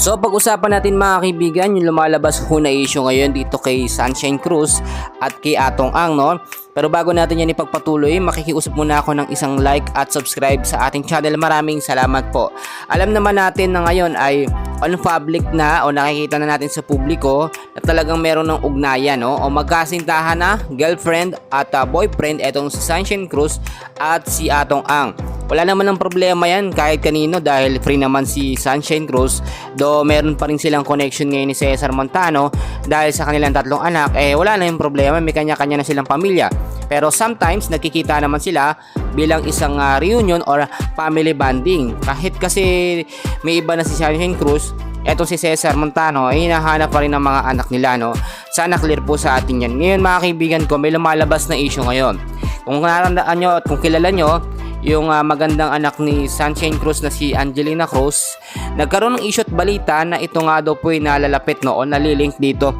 So pag-usapan natin mga kaibigan, yung lumalabas ho na issue ngayon dito kay Sunshine Cruz at kay Atong Ang, no? Pero bago natin yan ipagpatuloy, makikiusap muna ako ng isang like at subscribe sa ating channel. Maraming salamat po. Alam naman natin na ngayon ay on public na o nakikita na natin sa publiko na talagang meron ng ugnayan no? o magkasintahan na girlfriend at uh, boyfriend etong si Sunshine Cruz at si Atong Ang. Wala naman ng problema yan kahit kanino dahil free naman si Sunshine Cruz do meron pa rin silang connection ngayon ni Cesar Montano dahil sa kanilang tatlong anak eh wala na yung problema may kanya-kanya na silang pamilya pero sometimes nagkikita naman sila bilang isang uh, reunion or family bonding kahit kasi may iba na si Sunshine Cruz Etong si Cesar Montano ay hinahanap pa rin ng mga anak nila no. Sana clear po sa atin yan. Ngayon mga kaibigan ko may lumalabas na issue ngayon. Kung narandaan nyo at kung kilala nyo yung uh, magandang anak ni Sunshine Cruz na si Angelina Cruz, nagkaroon ng issue at balita na ito nga daw po ay nalalapit no o nalilink dito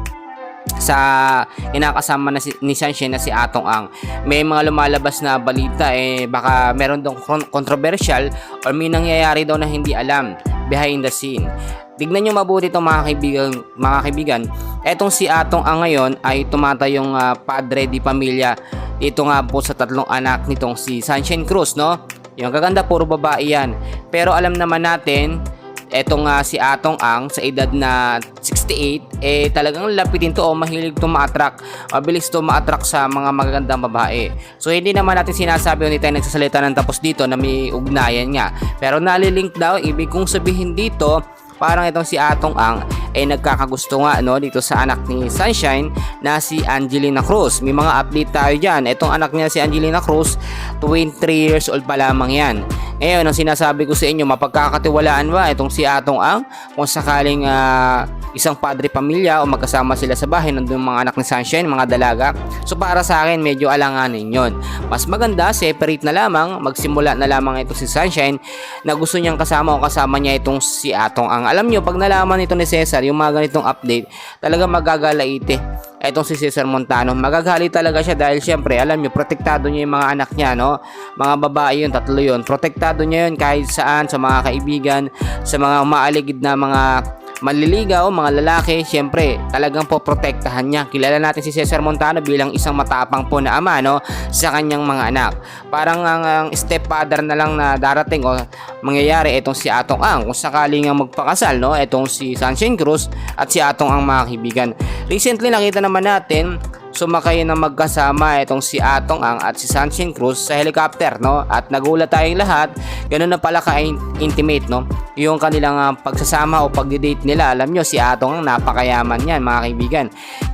sa inakasama na si, ni Sunshine na si Atong Ang. May mga lumalabas na balita eh baka meron daw controversial or may nangyayari daw na hindi alam behind the scene. Tignan nyo mabuti itong mga kaibigan, mga kaibigan. Etong si Atong Ang ngayon ay tumatayong uh, padre di pamilya ito nga po sa tatlong anak nitong si Sunshine Cruz, no? Yung kaganda, puro babae yan. Pero alam naman natin, etong nga si Atong Ang sa edad na 68, eh talagang lapitin to o mahilig to ma-attract. Mabilis to ma-attract sa mga magagandang babae. So hindi naman natin sinasabi hindi tayo nagsasalita ng tapos dito na may ugnayan nga. Pero nalilink daw, ibig kong sabihin dito, parang itong si Atong Ang ay nagkakagusto nga no dito sa anak ni Sunshine na si Angelina Cruz. May mga update tayo diyan. Itong anak niya si Angelina Cruz, 23 years old pa lamang 'yan. Ngayon, ang sinasabi ko sa inyo, mapagkakatiwalaan ba itong si Atong Ang kung sakaling uh, isang padre pamilya o magkasama sila sa bahay nandun mga anak ni Sunshine, mga dalaga. So para sa akin, medyo alanganin yon. Mas maganda, separate na lamang, magsimula na lamang ito si Sunshine na gusto niyang kasama o kasama niya itong si Atong Ang. Alam niyo, pag nalaman ito ni Cesar, yung mga ganitong update, talaga magagalaite etong si Cesar Montano. Magagali talaga siya dahil syempre, alam niyo, protektado niya yung mga anak niya, no? Mga babae yun, tatlo yun. Protektado niya yun kahit saan, sa mga kaibigan, sa mga umaaligid na mga manliligaw, mga lalaki, syempre, talagang po protektahan niya. Kilala natin si Cesar Montano bilang isang matapang po na ama, no, sa kanyang mga anak. Parang ang, ang stepfather na lang na darating o mangyayari itong si Atong Ang. Kung sakali nga magpakasal, no, itong si Sunshine Cruz at si Atong Ang mga kaibigan. Recently, nakita naman natin sumakay na magkasama itong si Atong Ang at si Sunshine Cruz sa helicopter no? At nagulat tayong lahat ganun na pala ka-intimate no? Yung kanilang uh, pagsasama o pagdi-date nila alam nyo si Atong Ang napakayaman yan mga kaibigan.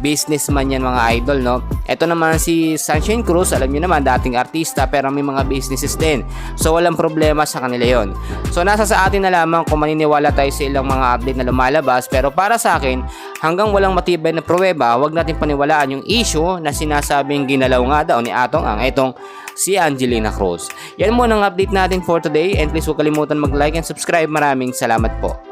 Businessman yan mga idol no? Ito naman si Sunshine Cruz alam nyo naman dating artista pero may mga businesses din. So walang problema sa kanila yon so nasa sa atin na lamang kung maniniwala tayo sa ilang mga update na lumalabas pero para sa akin hanggang walang matibay na pruweba wag natin paniwalaan yung issue na sinasabing ginalaw nga daw ni Atong ang itong si Angelina Cruz. Yan muna ang update natin for today and please huwag kalimutan mag-like and subscribe. Maraming salamat po.